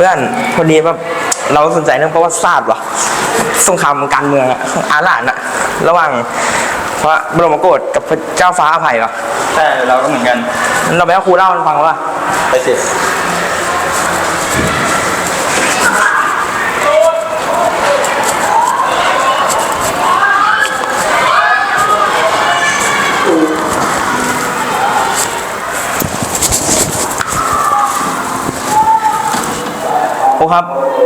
พื่อนพอดีแบบเราสนใจเรื่องประวัติศาสตร์ว่ะสงครามการเมืองอะอาหลานอะระหว่างพระบรมโกศกับพระเจ้าฟ้าอภัยว่ะใช่เราก็เหมือนกัน เราไปให้ครูเล่าให้ฟังว่าไปสิ ครูครับ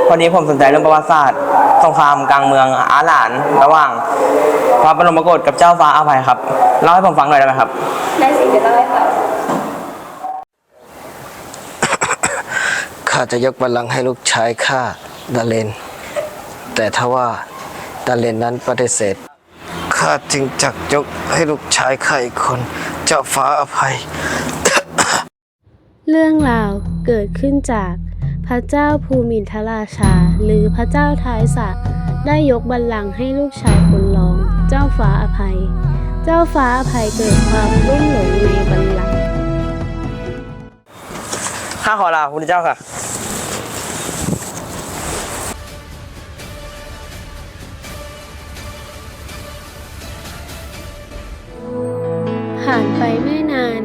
พอดีผมสนใจเรื่องประวัติศาสตร์สงครามกลางเมืองอาหลาน ระหว่างพระบรมโกศกับเจ้าฟ้าอภัยครับเล่าให้ผมฟังหน่อยได้ไหมครับได้สิเดี๋ยวเล่าให้ฟังข้าจะยกบัลลังก์ให้ลูกชายข้าดาเลน แต่ถ้าว่าดาเลนนั้นปฏิเสธข้าจึงจักยกให้ลูกชายข้าอีกคน เจ้าฟ้าอภัย เรื่องราวเกิดขึ้นจาก พระเจ้าภูมินทราชา หรือพระเจ้าท้ายสระได้ยกบัลลังก์ให้ลูกชายคนรอง เจ้าฟ้าอภัย เจ้าฟ้าอภัยเกิดความรุ่มหลงในบัลลังก์ข้าขอลาคุณเจ้าค่ะผ่านไปไม่นาน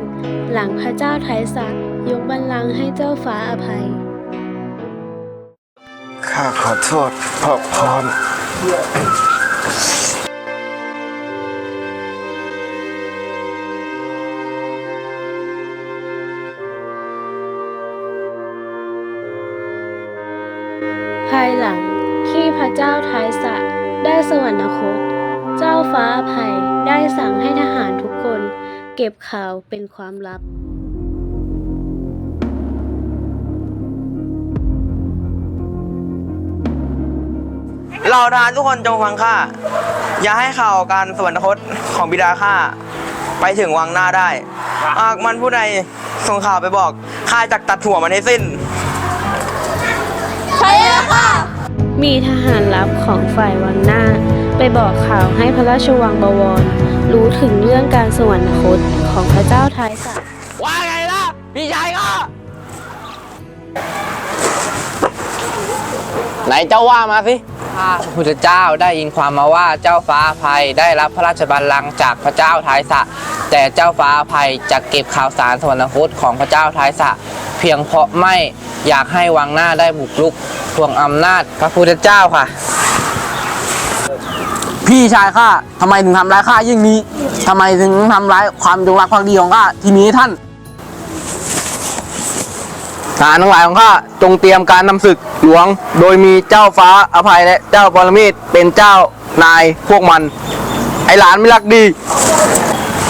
หลังพระเจ้าไทยสักยกบัลลังก์ให้เจ้าฟ้าอภัย ข้าขอโทษพ่อพรภายหลังที่พระเจ้าท้ายสะได้สวรรคต เจ้าฟ้าอภัยได้สั่งให้ทหารทุกคน เก็บข่าวเป็นความลับ เราทหารทุกคนจงฟังข้า อย่าให้ข่าวการสวรรคตของบิดาข้าไปถึงวังหน้าได้ หากมันผู้ใดส่งข่าวไปบอกข้าจะตัดหัวมันให้สิ้นมีทหารลับของฝ่ายวังหน้า ไปบอกข่าวให้พระราชวังบวร รู้ถึงเรื่องการสวรรคตของพระเจ้าทายสระว่าไงล่ะ พี่ชายก็ไหนเจ้าว่ามาสิ ข้าพระพุทธเจ้าได้ยินความมาว่าเจ้าฟ้าภัยได้รับพระราชบัลลังก์จากพระเจ้าทายสะ แต่เจ้าฟ้าภัยจะเก็บข่าวสารสวรรคตของพระเจ้าทายสะ เพียงเพราะไม่อยากให้วังหน้าได้บุกรุกทวงอำนาจพระพุทธเจ้าค่ะ พี่ชายข้าทำไมถึงทำร้ายข้ายิ่งนี้ทำไมถึงทำร้ายความจงรักภักดีของข้าที่มีให้ท่านทหารทั้งหลายของข้าจงเตรียมการนำศึก หลวง โดยมีเจ้าฟ้าอภัยและเจ้าปรเมศเป็นเจ้านายพวกมัน ไอหลานไม่รักดี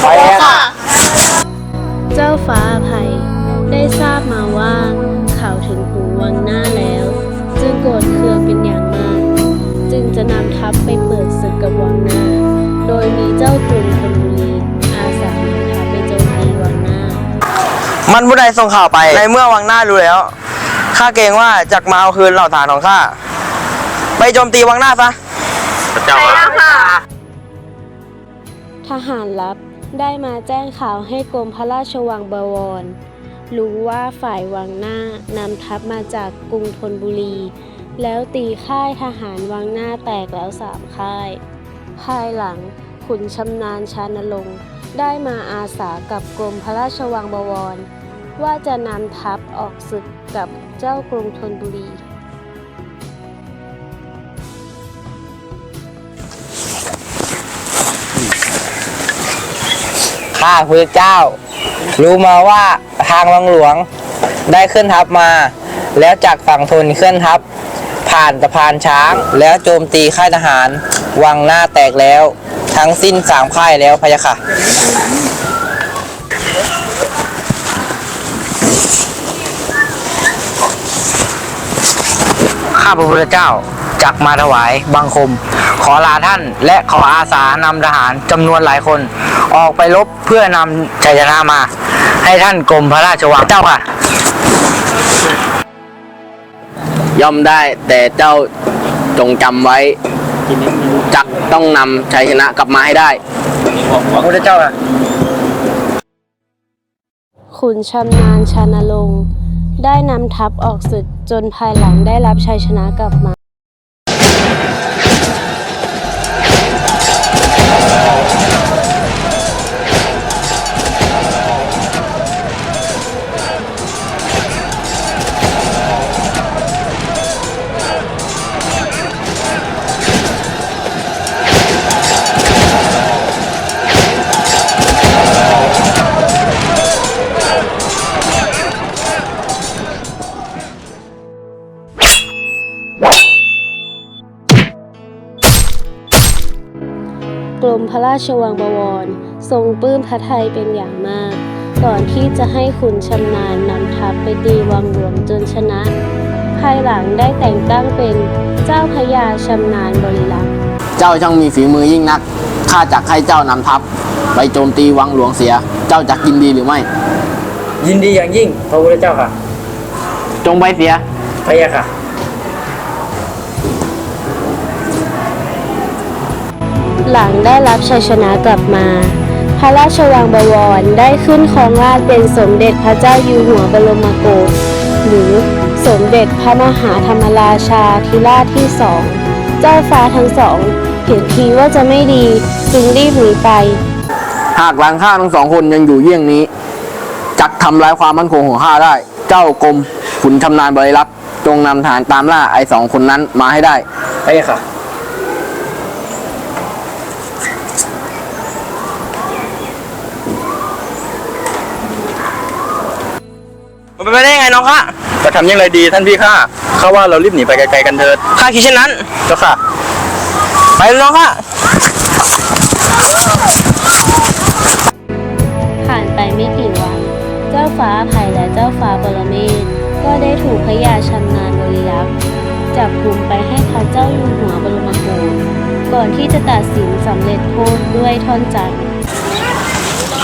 ไปแล้วเจ้าฟ้าอภัยได้ทราบมาว่าข่าวถึงหูวังหน้าแล้ว จึงโกรธเคืองเป็นอย่างมาก จึงจะนำทัพไปเปิดศึกกับวังหน้า โดยมีเจ้ากรุงธนบุรีอาสานำทัพไปโจมตีวังหน้า มันผู้ใดส่งข่าวไป ในเมื่อวังหน้ารู้แล้ว ข้าเกรงว่าจะมาเอาคืนเหล่าฐานของข้า ไปโจมตีวังหน้าซะทหารลับได้มาแจ้งข่าวให้กรมพระราชวังบวร รู้ว่าฝ่ายวังหน้านำทัพมาจากกรุงธนบุรี แล้วตีค่ายทหารวังหน้าแตกแล้วสามค่าย ภายหลังขุนชำนาญชานลงค์ได้มาอาสากับกรมพระราชวังบวร ว่าจะนำทัพออกศึกกับเจ้ากรุงธนบุรี ข้าพระเจ้า รู้มาว่าทางวังหลวงได้ขึ้นทัพมา แล้วจากฝั่งทนเคลื่อนทัพ ผ่านสะพานช้าง แล้วโจมตีค่ายทหาร วังหน้าแตกแล้ว ทั้งสิ้นสามค่ายแล้วพะยะค่ะาพระพุทธเจ้าจักมาถวายบังคม ขอลาท่านและขออาสานำทหารจำนวนหลายคน ออกไปรบเพื่อนำชัยชนะมา ให้ท่านกรมพระราชวังเจ้าค่ะ ย่อมได้แต่เจ้าจงจำไว้ จักต้องนำชัยชนะกลับมาให้ได้พระพุทธเจ้าค่ะขุนชำนาญชานลงค์ได้นำทัพออกศึก จนภายหลังได้รับชัยชนะกลับมา กรมพระราชวังบวร ทรงปลื้มพระไทยเป็นอย่างมาก ก่อนที่จะให้ขุนชำนาญนำทัพไปตีวังหลวงจนชนะ ภายหลังได้แต่งตั้งเป็นเจ้าพระยาชำนาญบริลักษ์เจ้าช่างมีฝีมือยิ่งนักข้าจักให้เจ้านำทัพ ไปโจมตีวังหลวงเสีย เจ้าจักยินดีหรือไม่ ยินดีอย่างยิ่งพระพุทธเจ้าค่ะ จงไปเสียพระยาค่ะ หลังได้รับชัยชนะกลับมา พระราชวังบวรได้ขึ้นครองราชย์เป็นสมเด็จพระเจ้าอยู่หัวบรมโกศหรือสมเด็จพระมหาธรรมราชาธิราชที่สอง เจ้าฟ้าทั้งสองเห็นทีว่าจะไม่ดีจึงรีบหนีไป หากหลังข้าทั้งสองคนยังอยู่เยี่ยงนี้จักทำลายความมั่นคงของข้าได้ เจ้ากรมขุนชำนาญบริรักษ์จงนำทหารตามล่าไอ้สองคนนั้นมาให้ได้พระยาค่ะ มันเป็นไปได้ยังไงน้องข้าจะทำอย่างไรดีท่านพี่ข้าข้าว่าเรารีบหนีไปไกลๆกันเถิดข้าคิดเช่นนั้น เจ้าค่ะ ไปเลยน้องข้าผ่านไปไม่กี่วัน เจ้าฟ้าอภัยและเจ้าฟ้าปรเมศก็ได้ถูกพระยาชำนาญบริรักษ์จับกลุ่มไปให้พระเจ้าอยู่หัวบรมโกศก่อนที่จะตัดสินสำเร็จโทษด้วยท่อนจันทร์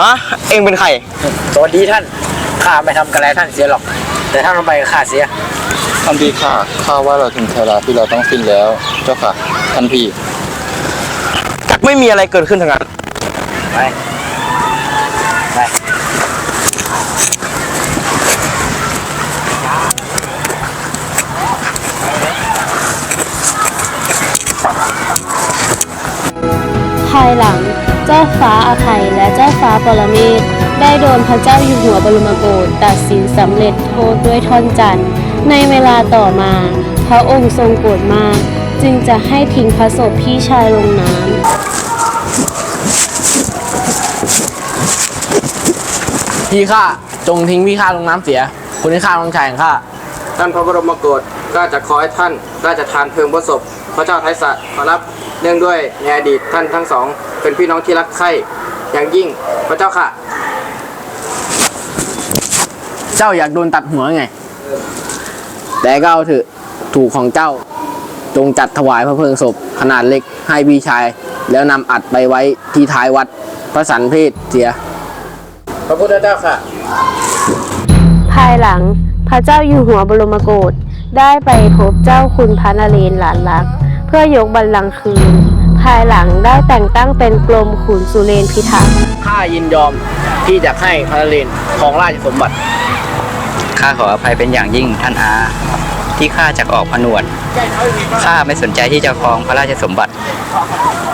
ฮะ เองเป็นใคร สวัสดีท่าน ข้าไม่ทำกระไรท่านเสียหรอก แต่ท่านทำไปกับข้าเสีย ท่านพี่ข้าข้าว่าเราถึงเวลาที่เราต้องสิ้นแล้ว เจ้าค่ะ ท่านพี่ จักไม่มีอะไรเกิดขึ้นทั้งนั้น ไป ไป ภายหลังเจ้าฟ้าอาภัยและเจ้าฟ้าปรเมศ ได้โดนพระเจ้าอยู่หัวบรมโกศตัดสินสำเร็จโทษด้วยท่อนจันทร์ในเวลาต่อมา พระองค์ทรงโกรธมาก จึงจะให้ทิ้งพระศพพี่ชายลงน้ำพี่ข้าจงทิ้งพี่ข้าลงน้ำเสีย คุณให้ข้าลงชายของข้าท่านพระบรมโกศก็จะขอให้ท่านราชทานเพลิงพระศพพระเจ้าไทยสะขอรับเนื่องด้วยในอดีตท่านทั้งสอง เป็นพี่น้องที่รักใคร่อย่างยิ่งพระเจ้าค่ะ เจ้าอยากโดนตัดหัวไง แต่ก็เอาเถอะถูกของเจ้า จงจัดถวายพระเพลิงศพ ขนาดเล็กให้พี่ชาย แล้วนำอัดไปไว้ที่ท้ายวัดพระสันเพศเสีย พระพุทธเจ้าค่ะ ภายหลังพระเจ้าอยู่หัวบรมโกศได้ไปพบเจ้าคุณพระนเรศหลานรัก เพื่อยกบัลลังก์คืน ภายหลังได้แต่งตั้งเป็นกรมขุนสุเรนพิทักษ์ข้ายินยอมที่จะให้พระนเรนของราชสมบัติ ข้าขออภัยเป็นอย่างยิ่งท่านอา ที่ข้าจะออกผนวดข้าไม่สนใจที่จะครองพระราชสมบัติ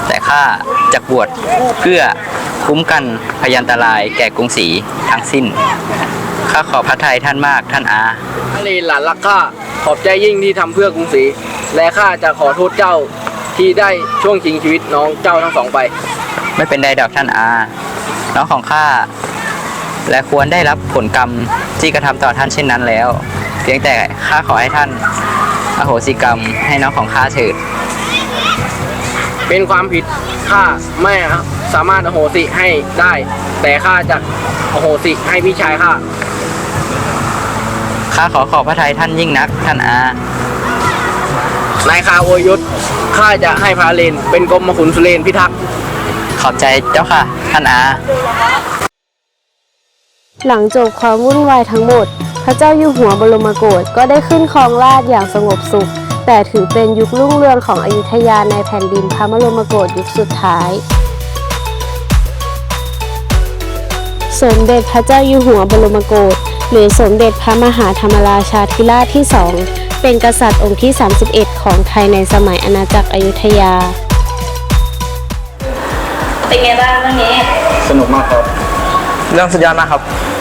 แต่ข้าจะบวชเพื่อคุ้มกันพยันตรายแก่กรุงศรีทั้งสิ้น ข้าขอพระทัยท่านมากท่านอาพระนเรนหลานรักข้าขอบใจยิ่งที่ทำเพื่อกรุงศรีและข้าจะขอโทษเจ้า ที่ได้ช่วงชิงชีวิตน้องเจ้าทั้งสองไป ไม่เป็นไรดอกท่านอา น้องของข้า และควรได้รับผลกรรมที่กระทำต่อท่านเช่นนั้นแล้ว เพียงแต่ข้าขอให้ท่านอโหสิกรรมให้น้องของข้าเถิด เป็นความผิดข้าไม่สามารถอโหสิให้ได้ แต่ข้าจะอโหสิให้พี่ชายข้า ข้าขอขอบพระทัยท่านยิ่งนักท่านอา นายคาโวยยศข้าจะให้พระนเรนเป็นกรมขุนสุเรนพิทักษ์ขอบใจเจ้าค่ะท่านอาหลังจบความวุ่นวายทั้งหมด พระเจ้าอยู่หัวบรมโกศก็ได้ขึ้นครองราชย์อย่างสงบสุข แต่ถือเป็นยุครุ่งเรืองของอยุธยาในแผ่นดินพระบรมโกศยุคสุดท้าย สมเด็จพระเจ้าอยู่หัวบรมโกศ หรือสมเด็จพระมหาธรรมราชาธิราชที่สองเป็นกษัตริย์องค์ที่ 31 ของไทยในสมัยอาณาจักรอยุธยา เป็นไงบ้างเรื่องนี้ สนุกมากครับ เรื่องสุดยอดมากครับเ